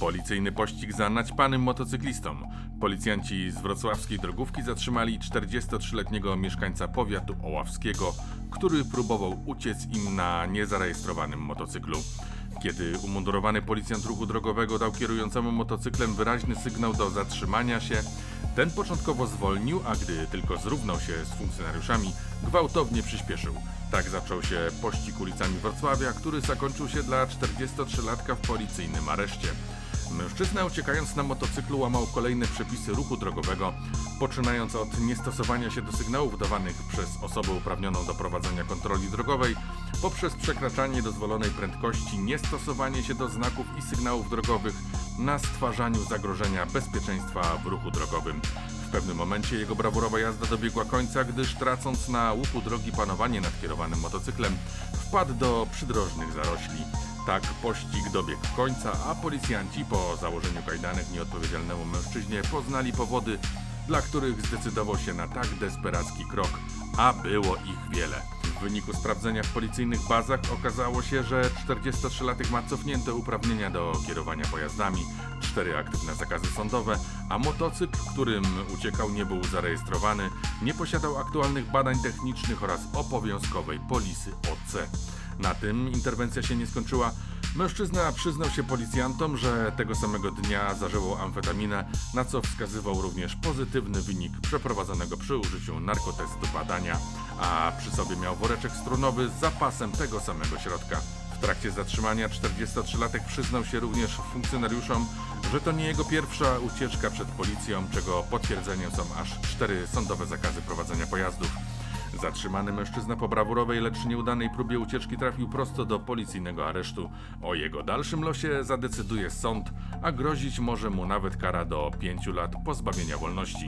Policyjny pościg za naćpanym motocyklistą. Policjanci z wrocławskiej drogówki zatrzymali 43-letniego mieszkańca powiatu oławskiego, który próbował uciec im na niezarejestrowanym motocyklu. Kiedy umundurowany policjant ruchu drogowego dał kierującemu motocyklem wyraźny sygnał do zatrzymania się, ten początkowo zwolnił, a gdy tylko zrównał się z funkcjonariuszami, gwałtownie przyspieszył. Tak zaczął się pościg ulicami Wrocławia, który zakończył się dla 43-latka w policyjnym areszcie. Mężczyzna uciekając na motocyklu łamał kolejne przepisy ruchu drogowego, poczynając od niestosowania się do sygnałów dawanych przez osobę uprawnioną do prowadzenia kontroli drogowej, poprzez przekraczanie dozwolonej prędkości, niestosowanie się do znaków i sygnałów drogowych na stwarzaniu zagrożenia bezpieczeństwa w ruchu drogowym. W pewnym momencie jego brawurowa jazda dobiegła końca, gdyż tracąc na łuku drogi panowanie nad kierowanym motocyklem, wpadł do przydrożnych zarośli. Tak pościg dobiegł końca, a policjanci po założeniu kajdanek nieodpowiedzialnemu mężczyźnie poznali powody, dla których zdecydował się na tak desperacki krok, a było ich wiele. W wyniku sprawdzenia w policyjnych bazach okazało się, że 43-latek ma cofnięte uprawnienia do kierowania pojazdami, cztery aktywne zakazy sądowe, a motocykl, którym uciekał nie był zarejestrowany, nie posiadał aktualnych badań technicznych oraz obowiązkowej polisy OC. Na tym interwencja się nie skończyła. Mężczyzna przyznał się policjantom, że tego samego dnia zażywał amfetaminę, na co wskazywał również pozytywny wynik przeprowadzonego przy użyciu narkotestu badania, a przy sobie miał woreczek strunowy z zapasem tego samego środka. W trakcie zatrzymania 43-latek przyznał się również funkcjonariuszom, że to nie jego pierwsza ucieczka przed policją, czego potwierdzeniem są aż cztery sądowe zakazy prowadzenia pojazdów. Zatrzymany mężczyzna po brawurowej, lecz nieudanej próbie ucieczki trafił prosto do policyjnego aresztu. O jego dalszym losie zadecyduje sąd, a grozić może mu nawet kara do pięciu lat pozbawienia wolności.